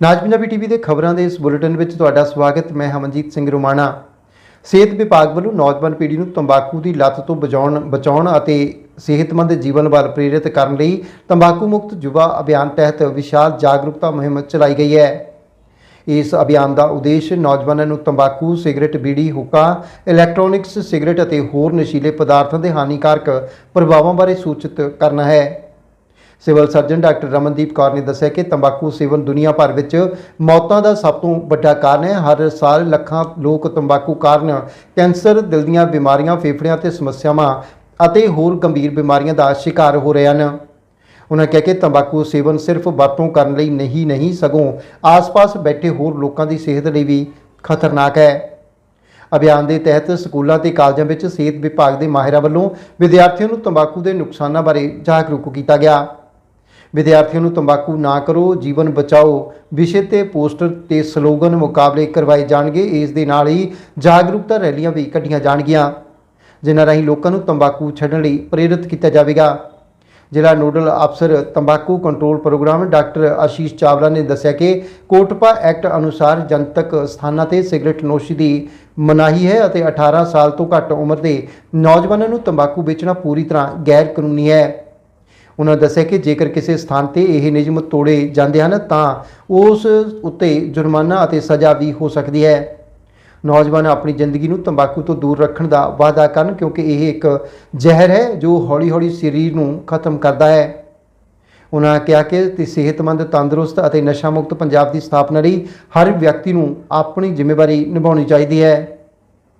ਨਾਜ Punjabi TV ਦੇ ਖਬਰਾਂ ਦੇ ਇਸ ਬੁਲੇਟਿਨ ਵਿੱਚ ਤੁਹਾਡਾ ਸਵਾਗਤ, ਮੈਂ ਹਮਨਜੀਤ ਸਿੰਘ ਰੋਮਾਣਾ। ਸਿਹਤ ਵਿਭਾਗ ਵੱਲੋਂ ਨੌਜਵਾਨ ਪੀੜ੍ਹੀ ਨੂੰ ਤੰਬਾਕੂ ਦੀ ਲਤ ਤੋਂ ਬਚਾਉਣ ਬਚਾਉਣ ਅਤੇ ਸਿਹਤਮੰਦ ਜੀਵਨ ਵੱਲ ਪ੍ਰੇਰਿਤ ਕਰਨ ਲਈ ਤੰਬਾਕੂ ਮੁਕਤ ਯੁਵਾ ਅਭਿਆਨ ਤਹਿਤ ਵਿਸ਼ਾਲ ਜਾਗਰੂਕਤਾ ਮੁਹਿੰਮ ਚਲਾਈ ਗਈ ਹੈ। ਇਸ ਅਭਿਆਨ ਦਾ ਉਦੇਸ਼ ਨੌਜਵਾਨਾਂ ਨੂੰ ਤੰਬਾਕੂ, ਸਿਗਰਟ, ਬੀੜੀ, ਹੁੱਕਾ, ਇਲੈਕਟ੍ਰੋਨਿਕਸ, ਸਿਗਰਟ ਅਤੇ ਹੋਰ ਨਸ਼ੀਲੇ ਪਦਾਰਥਾਂ ਦੇ ਹਾਨੀਕਾਰਕ ਪ੍ਰਭਾਵਾਂ ਬਾਰੇ ਸੂਚਿਤ ਕਰਨਾ ਹੈ। Civil surgeon doctor Ramandeep Kaur ਨੇ ਦੱਸਿਆ ਕਿ ਤੰਬਾਕੂ ਸੇਵਨ ਦੁਨੀਆ ਭਰ ਵਿੱਚ ਮੌਤਾਂ ਦਾ ਸਭ ਤੋਂ ਵੱਡਾ ਕਾਰਨ ਹੈ। ਹਰ ਸਾਲ ਲੱਖਾਂ ਲੋਕ ਤੰਬਾਕੂ ਕਾਰਨ ਕੈਂਸਰ, ਦਿਲ ਦੀਆਂ ਬਿਮਾਰੀਆਂ, ਫੇਫੜਿਆਂ ਤੇ ਸਮੱਸਿਆਵਾਂ ਅਤੇ ਹੋਰ ਗੰਭੀਰ ਬਿਮਾਰੀਆਂ ਦਾ ਸ਼ਿਕਾਰ ਹੋ ਰਹੇ ਹਨ। ਉਹਨਾਂ ਕਿਹਾ ਕਿ ਤੰਬਾਕੂ ਸੇਵਨ ਸਿਰਫ ਵਰਤੋਂ ਕਰਨ ਲਈ ਨਹੀਂ ਨਹੀਂ, ਸਗੋਂ ਆਸ-ਪਾਸ ਬੈਠੇ ਹੋਰ ਲੋਕਾਂ ਦੀ ਸਿਹਤ ਲਈ ਵੀ ਖਤਰਨਾਕ ਹੈ। ਅਭਿਆਨ ਦੇ ਤਹਿਤ ਸਕੂਲਾਂ ਤੇ ਕਾਲਜਾਂ ਵਿੱਚ ਸਿਹਤ ਵਿਭਾਗ ਦੇ ਮਾਹਿਰਾਂ ਵੱਲੋਂ ਵਿਦਿਆਰਥੀਆਂ ਨੂੰ ਤੰਬਾਕੂ ਦੇ ਨੁਕਸਾਨਾਂ ਬਾਰੇ ਜਾਗਰੂਕ ਕੀਤਾ ਗਿਆ। ਵਿਦਿਆਰਥੀਆਂ ਨੂੰ ਤੰਬਾਕੂ ਨਾ ਕਰੋ, ਜੀਵਨ ਬਚਾਓ। ਵਿਸ਼ੇ ਤੇ ਪੋਸਟਰ ਤੇ ਸਲੋਗਨ ਮੁਕਾਬਲੇ ਕਰਵਾਏ ਜਾਣਗੇ। ਇਸ ਦੇ ਨਾਲ ਹੀ ਜਾਗਰੂਕਤਾ ਰੈਲੀਆਂ ਵੀ ਕੱਢੀਆਂ ਜਾਣਗੀਆਂ, ਜਿਨ੍ਹਾਂ ਰਾਹੀਂ ਲੋਕਾਂ ਨੂੰ ਤੰਬਾਕੂ ਛੱਡਣ ਲਈ ਪ੍ਰੇਰਿਤ ਕੀਤਾ ਜਾਵੇਗਾ। ਜ਼ਿਲ੍ਹਾ ਨੋਡਲ ਅਫਸਰ ਤੰਬਾਕੂ control program doctor Ashish Chawla ਨੇ ਦੱਸਿਆ ਕਿ ਕੋਟਪਾ ਐਕਟ ਅਨੁਸਾਰ ਜਨਤਕ ਸਥਾਨਾਂ ਤੇ ਸਿਗਰਟ ਨੋਸ਼ੀ ਦੀ ਮਨਾਹੀ ਹੈ ਅਤੇ 18 ਸਾਲ ਤੋਂ ਘੱਟ ਉਮਰ ਦੇ ਨੌਜਵਾਨਾਂ ਨੂੰ ਤੰਬਾਕੂ ਵੇਚਣਾ ਪੂਰੀ ਤਰ੍ਹਾਂ ਗੈਰ ਕਾਨੂੰਨੀ ਹੈ। ਉਹਨਾਂ ਦੱਸਿਆ ਕਿ ਜੇਕਰ ਕਿਸੇ ਸਥਾਨ ਤੇ ਇਹ ਨਿਯਮ ਤੋੜੇ ਜਾਂਦੇ ਹਨ, ਤਾਂ ਉਸ ਉੱਤੇ ਜੁਰਮਾਨਾ ਅਤੇ ਸਜ਼ਾ ਵੀ ਹੋ ਸਕਦੀ ਹੈ। ਨੌਜਵਾਨ ਆਪਣੀ ਜ਼ਿੰਦਗੀ ਨੂੰ ਤੰਬਾਕੂ ਤੋਂ ਦੂਰ ਰੱਖਣ ਦਾ ਵਾਅਦਾ ਕਰਨ, ਕਿਉਂਕਿ ਇਹ ਇੱਕ ਜ਼ਹਿਰ ਹੈ ਜੋ ਹੌਲੀ-ਹੌਲੀ ਸਰੀਰ ਨੂੰ ਖਤਮ ਕਰਦਾ ਹੈ। ਉਹਨਾਂ ਕਿਹਾ ਕਿ ਤੇ ਸਿਹਤਮੰਦ, ਤੰਦਰੁਸਤ ਅਤੇ ਨਸ਼ਾ ਮੁਕਤ ਪੰਜਾਬ ਦੀ ਸਥਾਪਨਾ ਲਈ ਹਰ ਵਿਅਕਤੀ ਨੂੰ ਆਪਣੀ ਜ਼ਿੰਮੇਵਾਰੀ ਨਿਭਾਉਣੀ ਚਾਹੀਦੀ ਹੈ।